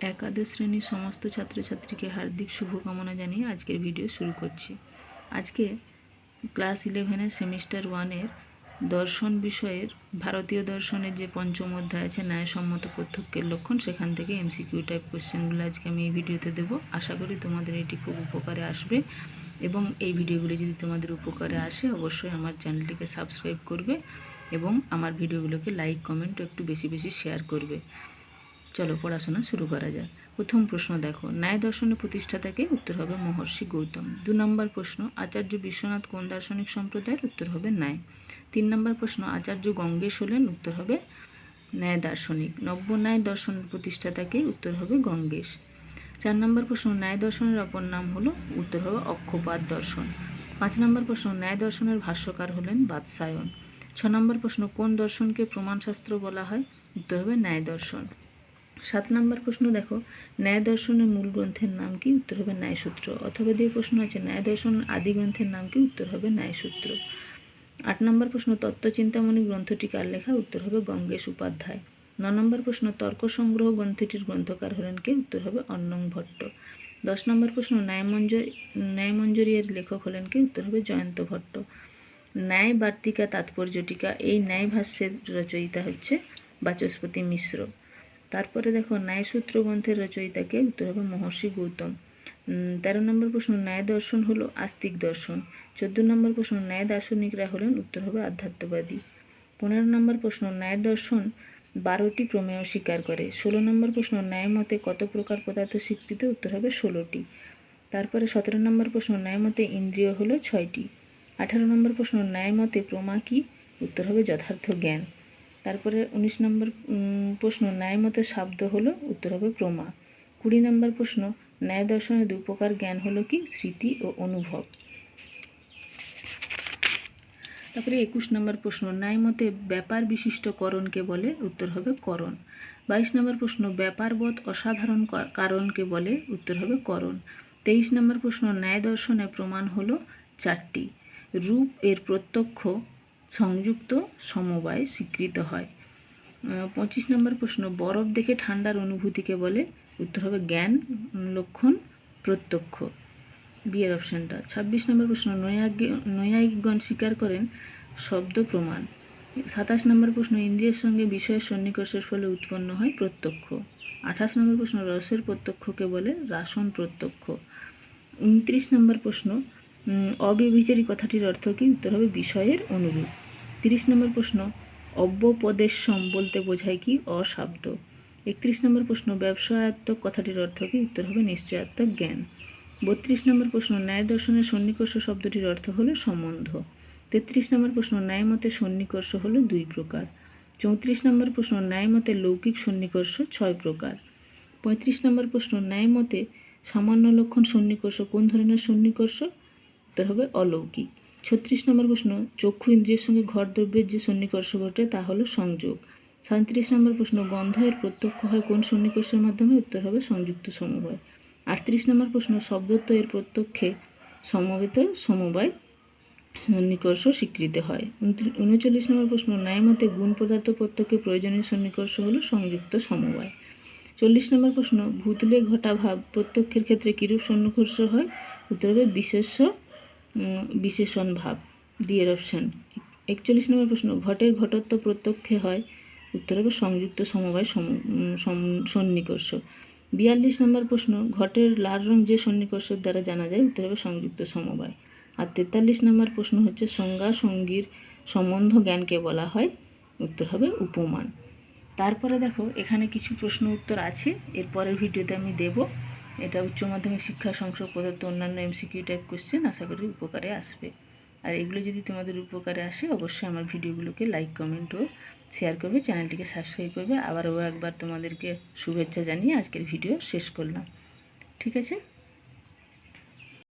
একাদশ শ্রেণির সমস্ত ছাত্রছাত্রীকে হার্দিক শুভকামনা জানিয়ে আজকের ভিডিও শুরু করছি। আজকে ক্লাস ইলেভেনের সেমিস্টার ওয়ানের দর্শন বিষয়ের, ভারতীয় দর্শনের যে পঞ্চম অধ্যায় আছে, ন্যায়সম্মত প্রত্যক্ষের লক্ষণ, সেখান থেকে এমসিকিউ টাইপ কোশ্চেনগুলো আজকে আমি এই ভিডিওতে দেবো। আশা করি তোমাদের এটি খুব উপকারে আসবে এবং এই ভিডিওগুলি যদি তোমাদের উপকারে আসে, অবশ্যই আমার চ্যানেলটিকে সাবস্ক্রাইব করবে এবং আমার ভিডিওগুলোকে লাইক, কমেন্ট একটু বেশি বেশি শেয়ার করবে। চলো পড়াশোনা শুরু করা যাক। প্রথম প্রশ্ন দেখো, ন্যায় দর্শনের প্রতিষ্ঠাতাকে উত্তর হবে মহর্ষি গৌতম। দু নম্বর প্রশ্ন, আচার্য বিশ্বনাথ কোন দার্শনিক সম্প্রদায়ের? উত্তর হবে ন্যায়। তিন নম্বর প্রশ্ন, আচার্য গঙ্গেশ হলেন উত্তর হবে ন্যায় দার্শনিক। নব্য ন্যায় দর্শনের প্রতিষ্ঠাতাকে উত্তর হবে গঙ্গেশ। চার নম্বর প্রশ্ন, ন্যায় দর্শনের অপর নাম হলো, উত্তর হবে অক্ষপাত দর্শন। পাঁচ নম্বর প্রশ্ন, ন্যায় দর্শনের ভাষ্যকার হলেন বাদসায়ন ছ নম্বর প্রশ্ন, কোন দর্শনকে প্রমাণশাস্ত্র বলা হয়? উত্তর হবে ন্যায় দর্শন। সাত নম্বর প্রশ্ন দেখো, ন্যায় দর্শনের মূল গ্রন্থের নাম কি? উত্তর হবে ন্যায়সূত্র। অথবা দিয়ে প্রশ্ন আছে, ন্যায় দর্শন আদি গ্রন্থের নাম কি? উত্তর হবে ন্যায়সূত্র। আট নম্বর প্রশ্ন, তত্ত্বচিন্তামণি গ্রন্থটি কার লেখা? উত্তর হবে গঙ্গেশ উপাধ্যায়। ন নম্বর প্রশ্ন তর্ক সংগ্রহ গ্রন্থটির গ্রন্থকার হলেন কে? উত্তর হবে অন্নং ভট্ট। দশ নম্বর প্রশ্ন, ন্যায়মঞ্জর ন্যায়মঞ্জরীর লেখক হলেন কে? উত্তর হবে জয়ন্ত ভট্ট। ন্যায় বার্তিকা তাৎপর্যটিকা, এই ন্যায় ভাষ্যের রচয়িতা হচ্ছে বাচস্পতি মিশ্র। তারপরে দেখো ন্যায়সূত্র গ্রন্থের রচয়িতাকে উত্তর হবে মহর্ষি গৌতম। তেরো নম্বর প্রশ্ন, ন্যায় দর্শন হলো আস্তিক দর্শন। চোদ্দ নম্বর প্রশ্ন, ন্যায় দার্শনিকরা হলেন উত্তর হবে আধ্যাত্মবাদী। পনেরো নম্বর প্রশ্ন, ন্যায় দর্শন বারোটি প্রমেয় স্বীকার করে। ষোলো নম্বর প্রশ্ন, ন্যায় মতে কত প্রকার পদার্থ স্বীকৃত? উত্তর হবে ষোলোটি। তারপরে সতেরো নম্বর প্রশ্ন, ন্যায় মতে ইন্দ্রিয় হলো ছয়টি। আঠারো নম্বর প্রশ্ন, ন্যায় মতে প্রমা কি? উত্তর হবে যথার্থ জ্ঞান। তারপরে উনিশ নম্বর প্রশ্ন ন্যায় মতে শব্দ হলো, উত্তর হবে প্রমা। কুড়ি নম্বর প্রশ্ন, ন্যায় দর্শনের দুই প্রকার জ্ঞান হলো কি? স্মৃতি ও অনুভব। তারপরে একুশ নম্বর প্রশ্ন ন্যায় মতে ব্যাপার বিশিষ্ট করণকে বলে, উত্তর হবে করণ। বাইশ নম্বর প্রশ্ন, ব্যাপারবোধ অসাধারণ কারণকে বলে, উত্তর হবে করণ। তেইশ নম্বর প্রশ্ন, ন্যায় দর্শনে প্রমাণ হলো চারটি। রূপ এর প্রত্যক্ষ সংযুক্ত সমবায় স্বীকৃত হয়। পঁচিশ নম্বর প্রশ্ন, বরফ দেখে ঠান্ডার অনুভূতিকে বলে। উত্তর হবে জ্ঞান, লক্ষণ, প্রত্যক্ষ। বিয়ের অপশানটা ছাব্বিশ নম্বর প্রশ্ন নৈয়ায়িকগণ স্বীকার করেন শব্দ প্রমাণ। সাতাশ নম্বর প্রশ্ন, ইন্দ্রিয়ের সঙ্গে বিষয়ের সন্নিকর্ষের ফলে উৎপন্ন হয় প্রত্যক্ষ। আঠাশ নম্বর প্রশ্ন, রসের প্রত্যক্ষকে বলে রাসন প্রত্যক্ষ। উনত্রিশ নম্বর প্রশ্ন অব্যভিচারী কথাটির অর্থ কি? উত্তর হবে বিষয়ের অনুরূপ। তিরিশ নম্বর প্রশ্ন অব্যপদেশম বলতে বোঝায় কি? অশাব্দ। একত্রিশ নম্বর প্রশ্ন, ব্যবসায়াত্মক কথাটির অর্থ কি? উত্তর হবে নিশ্চয়াত্মক জ্ঞান। বত্রিশ নম্বর প্রশ্ন, ন্যায় দর্শনের সন্নিকর্ষ শব্দটির অর্থ হলো সম্বন্ধ। তেত্রিশ নম্বর প্রশ্ন, ন্যায় মতে সন্নিকর্ষ হলো দুই প্রকার। চৌত্রিশ নম্বর প্রশ্ন, ন্যায় মতে লৌকিক সন্নিকর্ষ ছয় প্রকার। পঁয়ত্রিশ নম্বর প্রশ্ন, ন্যায় মতে সামান্য লক্ষণ সন্নিকর্ষ কোন ধরনের সন্নিকর্ষ? উত্তর হবে অলৌকিক। ছত্রিশ নম্বর প্রশ্ন চক্ষু ইন্দ্রিয়ের সঙ্গে ঘর দ্রব্যের যে সন্নিকর্ষ ঘটে তা হলো সংযোগ। সাঁত্রিশ নম্বর প্রশ্ন গন্ধ এর প্রত্যক্ষ হয় কোন সন্নিকর্ষের মাধ্যমে? উত্তর হবে সংযুক্ত সমবায়। আটত্রিশ নম্বর প্রশ্ন শব্দত্ব এর প্রত্যক্ষে সমবেত সমবায় সন্নিকর্ষ স্বীকৃত হয়। উনচল্লিশ নম্বর প্রশ্ন ন্যায় মতে গুণ পদার্থ প্রত্যক্ষে প্রয়োজনীয় সন্নিকর্ষ হলো সংযুক্ত সমবায়। চল্লিশ নম্বর প্রশ্ন ভূতলে ঘটা ভাব প্রত্যক্ষের ক্ষেত্রে কিরূপ সন্নিকর্ষ হয়? উত্তর হবে বিশেষ্য উম, বিশেষণ ভাব ডিয়ের অপশান একচল্লিশ নম্বর প্রশ্ন, ঘটের ঘটত্ব প্রত্যক্ষে হয়, উত্তর হবে সংযুক্ত সমবায় সন্নিকর্ষ। বিয়াল্লিশ নম্বর প্রশ্ন, ঘটের লাল রং যে সন্নিকর্ষের দ্বারা জানা যায়, উত্তর হবে সংযুক্ত সমবায়। আর তেতাল্লিশ নম্বর প্রশ্ন হচ্ছে, সংজ্ঞা সঙ্গীর সম্বন্ধ জ্ঞানকে বলা হয়, উত্তর হবে উপমান। তারপরে দেখো, এখানে কিছু প্রশ্ন উত্তর আছে, এরপরের ভিডিওতে আমি দেব। এটা উচ্চ মাধ্যমিক শিক্ষা সংসদ প্রদত্ত অন্যান্য এমসিকিউ টাইপ কোশ্চেন আশা করি উপকারে আসবে। আর এগুলো যদি তোমাদের উপকারে আসে, অবশ্যই আমার ভিডিওগুলোকে লাইক কমেন্ট ও শেয়ার করবে চ্যানেলটিকে সাবস্ক্রাইব করবে। আবারও একবার তোমাদেরকে শুভেচ্ছা জানিয়ে আজকের ভিডিও শেষ করলাম। ঠিক আছে?